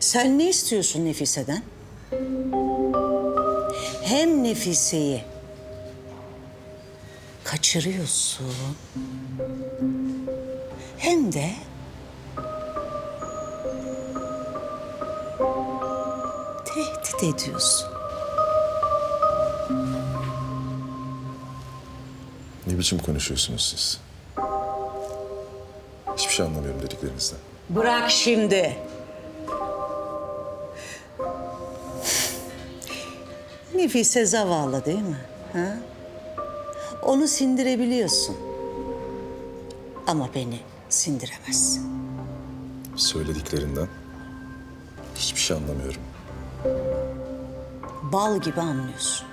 Sen ne istiyorsun Nefise'den? Hem Nefise'yi kaçırıyorsun hem de tehdit ediyorsun. Ne biçim konuşuyorsunuz siz? Hiçbir şey anlamıyorum dediklerinizden. Bırak şimdi. Nefise zavallı değil mi? Ha? Onu sindirebiliyorsun. Ama beni sindiremezsin. Söylediklerinden hiçbir şey anlamıyorum. Bal gibi anlıyorsun.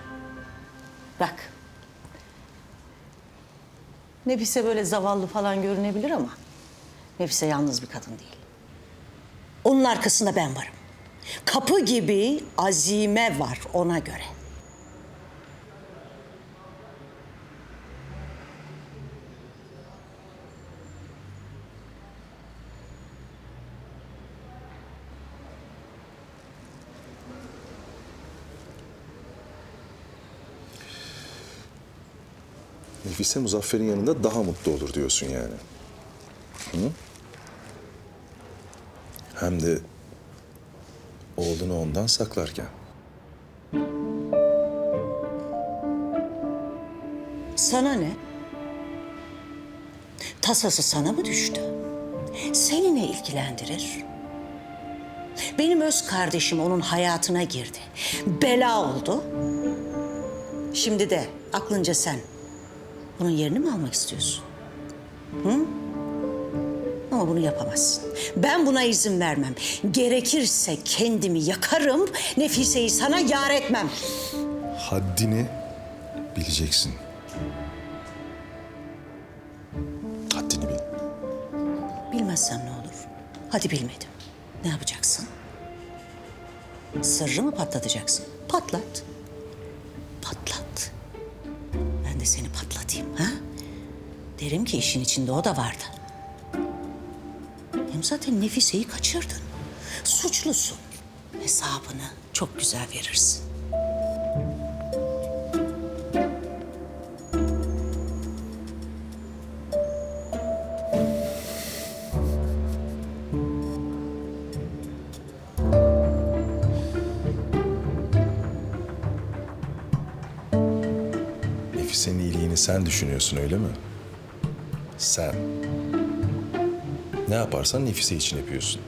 Bak. Nefise böyle zavallı falan görünebilir ama... Nefise yalnız bir kadın değil. Onun arkasında ben varım. Kapı gibi azime var ona göre. Nefise Muzaffer'in yanında daha mutlu olur diyorsun yani. Hı? Hem de oğlunu ondan saklarken. Sana ne? Tasası sana mı düştü? Seni ne ilgilendirir? Benim öz kardeşim onun hayatına girdi. Bela oldu. Şimdi de aklınca sen bunun yerini mi almak istiyorsun? Hı? Ama bunu yapamazsın. Ben buna izin vermem. Gerekirse kendimi yakarım, Nefise'yi sana yar etmem. Haddini bileceksin. Haddini bil. Bilmezsem ne olur? Hadi bilmedim. Ne yapacaksın? Sırrı mı patlatacaksın? Patlat. Patlat. Ben de seni patlatayım ha? Derim ki işin içinde o da vardı. Hem zaten Nefise'yi kaçırdın. Suçlusun. Hesabını çok güzel verirsin. Nefise'nin iyiliğini sen düşünüyorsun öyle mi? Sen. Ne yaparsan Nefise için yapıyorsun.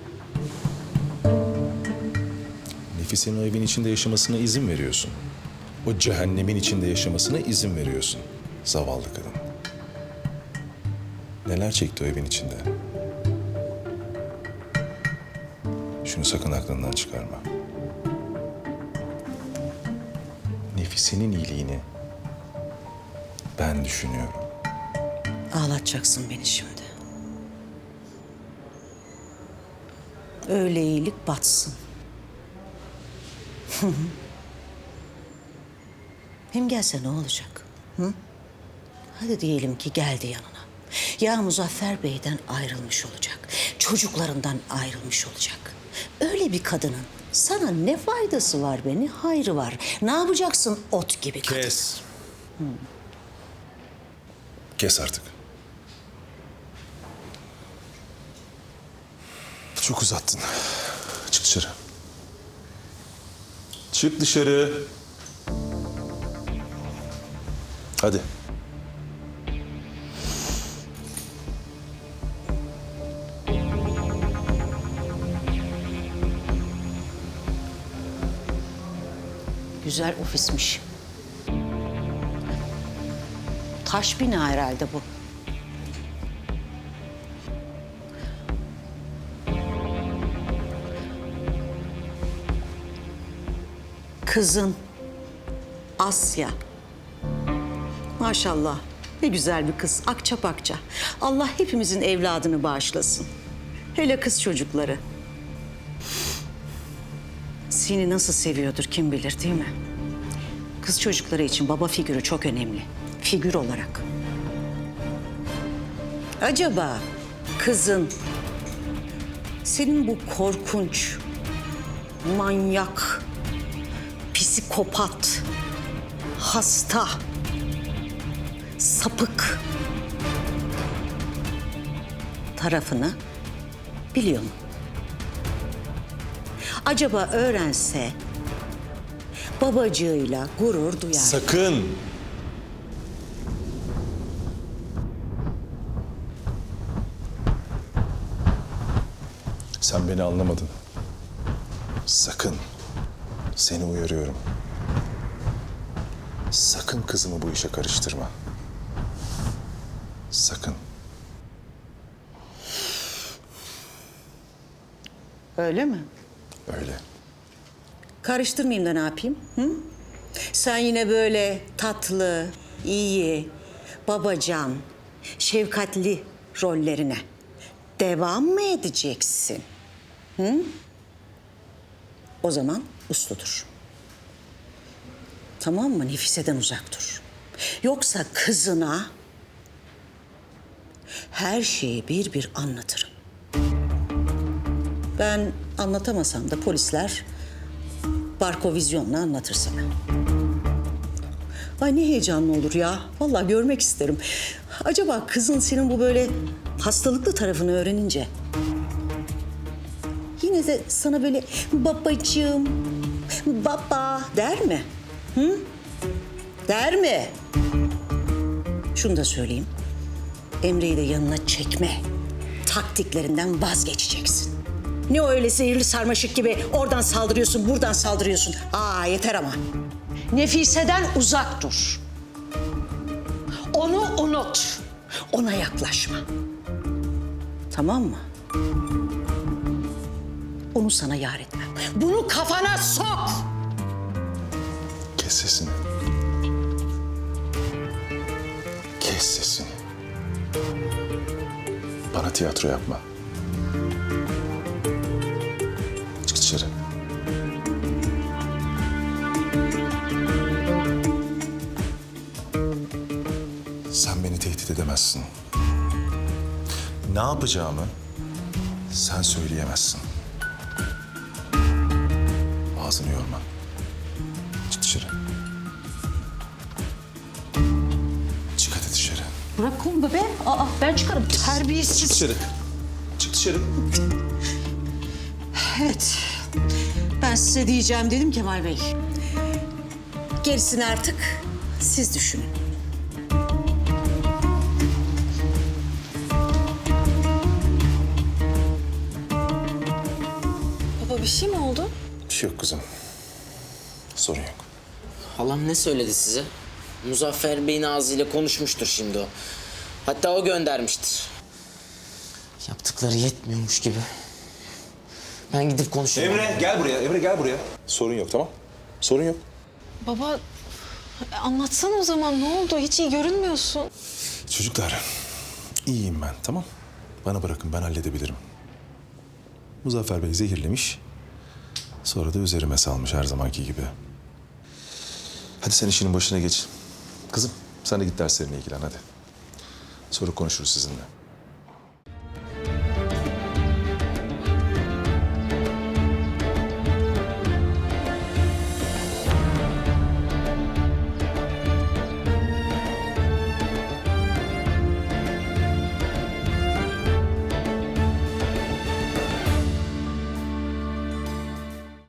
Nefise'nin o evin içinde yaşamasına izin veriyorsun. O cehennemin içinde yaşamasına izin veriyorsun. Zavallı kadın. Neler çekti o evin içinde? Şunu sakın aklından çıkarma. Nefise'nin iyiliğini ben düşünüyorum. Ağlatacaksın beni şimdi. Öyle iyilik batsın. Hem gelse ne olacak? Hı? Hadi diyelim ki geldi yanına. Ya Muzaffer Bey'den ayrılmış olacak. Çocuklarından ayrılmış olacak. Öyle bir kadının sana ne faydası var beni? Hayrı var. Ne yapacaksın ot gibi kadın? Kes. Kes artık. Çok uzattın. Çık dışarı. Çık dışarı. Hadi. Güzel ofismiş. Taş bina herhalde bu. Kızın Asya. Maşallah. Ne güzel bir kız. Akça pakça. Allah hepimizin evladını bağışlasın. Hele kız çocukları. Seni nasıl seviyordur kim bilir değil mi? Kız çocukları için baba figürü çok önemli. Figür olarak. Acaba kızın senin bu korkunç, manyak, psikopat, hasta, sapık tarafını biliyor mu? Acaba öğrense babacığıyla gurur duyar. Sakın! Sen beni anlamadın. Sakın. Seni uyarıyorum. Sakın kızımı bu işe karıştırma. Sakın. Öyle mi? Öyle. Karıştırmayayım da ne yapayım? Hı? Sen yine böyle tatlı, iyi, babacan, şefkatli rollerine devam mı edeceksin? Hı? O zaman uslu dur. Tamam mı? Nefise'den uzak dur. Yoksa kızına her şeyi bir bir anlatırım. Ben anlatamasam da polisler Barkovizyon'la anlatır sana. Ay ne heyecanlı olur ya. Vallahi görmek isterim. Acaba kızın senin bu böyle hastalıklı tarafını öğrenince... Yine de sana böyle babacığım, baba der mi? Hı? Der mi? Şunu da söyleyeyim. Emre'yi de yanına çekme. Taktiklerinden vazgeçeceksin. Ne öyle zehirli sarmaşık gibi oradan saldırıyorsun, buradan saldırıyorsun. Aa yeter ama. Nefise'den uzak dur. Onu unut. Ona yaklaşma. Tamam mı? Onu sana yar etmem. Bunu kafana sok. Kes sesini. Kes sesini. Bana tiyatro yapma. Çık dışarı. Sen beni tehdit edemezsin. Ne yapacağımı sen söyleyemezsin. Ağzını yorma. Çık dışarı. Çık hadi dışarı. Bırak kolumu be. Aa, ben çıkarım. Terbiyesiz. Çık dışarı. Çık dışarı. Evet. Ben size diyeceğim dedim Kemal Bey. Gerisini artık siz düşünün. Baba bir şey mi oldu? Şey yok kızım. Sorun yok. Halam ne söyledi size? Muzaffer Bey'in ağzıyla konuşmuştur şimdi o. Hatta o göndermiştir. Yaptıkları yetmiyormuş gibi. Ben gidip konuşayım. Emre gel buraya. Emre gel buraya. Sorun yok tamam. Sorun yok. Baba anlatsana o zaman ne oldu? Hiç iyi görünmüyorsun. Çocuklar iyiyim ben tamam. Bana bırakın ben halledebilirim. Muzaffer Bey zehirlemiş. Sonra da üzerime salmış her zamanki gibi. Hadi sen işinin başına geç. Kızım sen de git derslerine ilgilen hadi. Sonra konuşuruz sizinle.